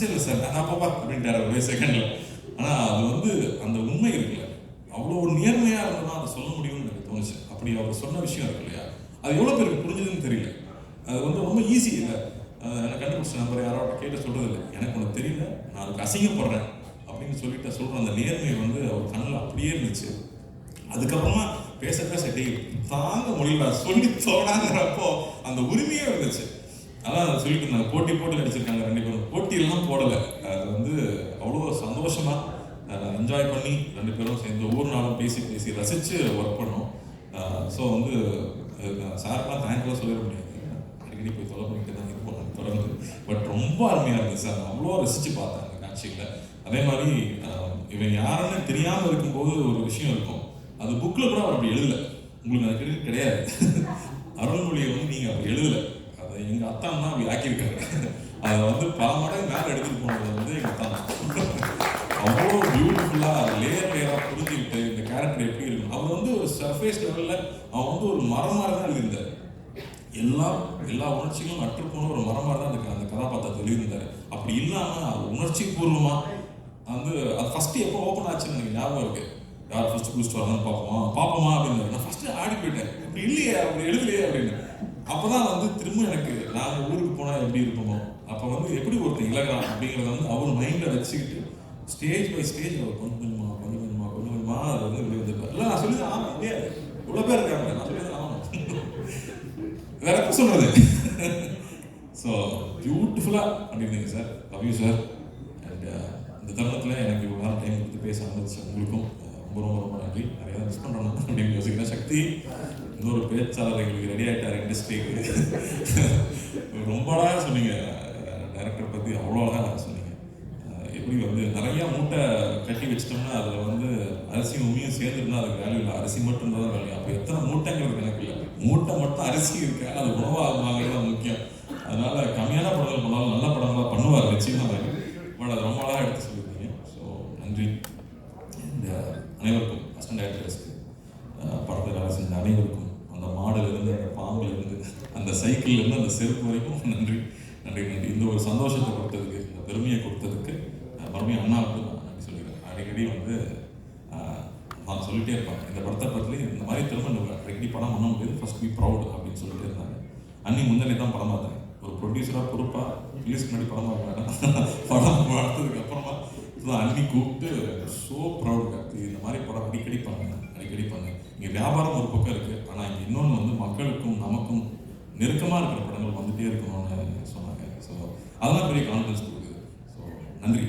சரி சார் நான் பாப்பா அப்படின்ட்டார் ஒரே செகண்ட்ல ஆனா அது வந்து அந்த உண்மை இருக்குல்ல. அவ்வளோ ஒரு நேர்மையா இருந்தால் அதை சொல்ல முடியும்னு எனக்கு தோணுச்சு. அப்படி அவர் சொன்ன விஷயம் இருக்கு இல்லையா? அது எவ்வளோ பேருக்கு புரிஞ்சுதுன்னு தெரியல. அது வந்து ரொம்ப ஈஸி இல்லை. எனக்கு கண்டுபிடிச்ச நம்பர் யாரோட கேட்டு சொல்றது இல்லை எனக்கு ஒன்று தெரியல. நான் அதுக்கு அசிங்கப்படுறேன் அப்படின்னு சொல்லிட்டு சொல்கிற அந்த நேர்மை வந்து அவர் கண்ணில் அப்படியே இருந்துச்சு. அதுக்கப்புறமா பேச பேச டேய் தாங்க முடியல. சொல்லி தோடாங்கிறப்போ அந்த உரிமையே இருந்துச்சு. அதான் சொல்லிட்டு இருந்தாங்க போட்டி போட்டு நடிச்சிருக்காங்க ரெண்டு பேரும். போட்டியெல்லாம் போடலை. அது வந்து அவ்வளோ சந்தோஷமாக என்ஜாய் பண்ணி ரெண்டு பேரும் சேர்ந்து ஒவ்வொரு நாளும் பேசி பேசி ரசித்து ஒர்க் பண்ணோம். ஸோ வந்து சார்லாம் தேங்க்லாம் சொல்லிட முடியாது. அடிக்கடி போய் தொலை பண்ணிட்டு தான் இருப்போம் தொடர்ந்து. பட் ரொம்ப அருமையாக இருந்துச்சு சார் அவ்வளோ ரசித்து பார்த்தேன் அந்த காட்சிகளை. அதே மாதிரி இவன் யாருன்னு தெரியாமல் இருக்கும்போது ஒரு விஷயம் இருக்கும். அது புக்கில் கூட அவர் அப்படி எழுதல. உங்களுக்கு அது கிடையாது. அருள்மொழியை வந்து நீங்கள் அப்படி எழுதலை. எங்கள் அத்தான் தான் அப்படி ஆக்கியிருக்காரு அதை வந்து பல மடங்கு மேலே எடுத்துகிட்டு போனது வந்து எங்கள் அத்தான் அவ்வளோ பியூட்டிஃபுல்லாக லேயர் லேயராக புரிஞ்சுக்கிட்டு இந்த கேரக்டர் எப்படி இருக்கும் அவர் வந்து ஒரு சர்ஃபேஸ் லெவலில் அவன் வந்து ஒரு மரம் மாதிரி தான் எழுதியிருந்தார். எல்லா எல்லா உணர்ச்சிகளும் அற்றுப்போன ஒரு மரமாக தான் அந்த அந்த கதாபாத்திரத்தை எழுதியிருந்தார். அப்படி இல்லாமல் அது உணர்ச்சி பூர்வமாக வந்து அது ஃபஸ்ட்டு எப்போ ஓப்பன் ஆச்சுன்னு எனக்கு ஞாபகம் இருக்கு. யார் ஃபஸ்ட்டு குடிச்சிட்டு வரணும் பார்ப்போமா? பார்ப்போமா அப்படின்னு நான் ஃபஸ்ட்டு ஆடி போயிட்டேன். அப்படி இல்லையே அப்படி எழுதலையே அப்படின்னு. அப்போ தான் வந்து திரும்ப எனக்கு நாங்கள் ஊருக்கு போனால் எப்படி இருப்போமோ? அப்போ வந்து எப்படி ஒருத்தர் இழகிறான் அப்படிங்கிறத வந்து அவர் மைண்டில் வச்சுக்கிட்டு ஸ்டேஜ் பை ஸ்டேஜ் அவர் கொஞ்சம் கொஞ்சமாக கொஞ்சம் கொஞ்சமாக கொஞ்சம் கொஞ்சமாக அதை வந்து வெளியே வந்துருப்பார் இல்லை நான் சொல்லி ஆமாம் இல்லையா? இவ்வளோ பேர் இருக்காங்க நான் சொல்லி ஆமாம் வேற எப்போ சொல்றது? ஸோ பியூட்டிஃபுல்லாக பண்ணியிருந்தீங்க sir love you sir and இந்த தருணத்தில் எனக்கு இவ்வளோ டைம் கொடுத்து பேச ஆரம்பிச்சு உங்களுக்கும் ரொம்ப ரொம்ப ரொம்ப நன்றி. நிறைய மிஸ் பண்ணுறோம் அப்படின்னு யோசிக்கிற சக்தி. இன்னொரு பேச்சாளர் எங்களுக்கு ரெடி ஆகிட்டார் இண்டஸ்ட்ரிக்கு ரொம்ப அழகாக சொன்னீங்க. டேரக்டர் பற்றி அவ்வளோ அழகாக சொன்னீங்க. எப்படி வந்து நிறையா மூட்டை கட்டி வச்சிட்டோம்னா அதில் வந்து அரிசி உண்மையும் சேர்ந்துருந்தா அதுக்கு வேல்யூ இல்லை. அரிசி மட்டும் இருந்தால் தான் வேல்யூ அப்போ எத்தனை மூட்டைங்கிறது கணக்கு இல்லை. மூட்டை மட்டும் அரிசி இருக்கு? அது உணவாகுவாங்கிறது தான் முக்கியம். அதனால கம்மியான படங்கள் பண்ணாலும் நல்ல படங்களாக பண்ணுவார். நிச்சயமாக பட் அது ரொம்ப அழகாக எடுத்து சொல்லி அனைவருக்கும் அசிஸ்டன்ட் டைரக்டர்ஸ்க்கு படத்தில் வேலை செஞ்ச அனைவருக்கும் அந்த மாடுலேருந்து அந்த பாம்புலேருந்து அந்த சைக்கிள்லேருந்து அந்த செருப்பு வரைக்கும் நன்றி நன்றி நன்றி. இந்த ஒரு சந்தோஷத்தை கொடுத்ததுக்கு இந்த பெருமையை கொடுத்ததுக்கு அஹ், மறுபடியும் அண்ணாவுக்கு நான் நன்றி சொல்லிக்கிறேன். அடிக்கடி வந்து நான் சொல்லிகிட்டே இருப்பேன் இந்த படத்தை பற்றி இந்த மாதிரி திரும்ப அடிக்கடி படம் பண்ண முடியாது. ஃபர்ஸ்ட் பி ப்ரௌட் அப்படின்னு சொல்லிட்டே இருந்தாங்க. அன்னி முன்னாடி தான் படம் பார்த்தேன். ஒரு ப்ரொடியூசராக பொறுப்பாக ரிலீஸ் முன்னாடி படம் பார்க்க வேண்டாம் படம் பார்த்ததுக்கு அப்புறமா தான் அன்னி கூப்பிட்டு ஸோ ப்ரௌட் இந்த மாதிரி படம் அடிக்கடி பண்ணுங்க அடிக்கடி பண்ணுங்க இங்கே வியாபாரம் ஒரு பக்கம் இருக்குது ஆனால் இங்கே இன்னொன்று வந்து மக்களுக்கும் நமக்கும் நெருக்கமாக இருக்கிற படங்கள் வந்துகிட்டே இருக்கணும்னு சொன்னாங்க. ஸோ அதெல்லாம் பெரிய கான்ஃபிடன்ஸ் கொடுக்குது. ஸோ நன்றி.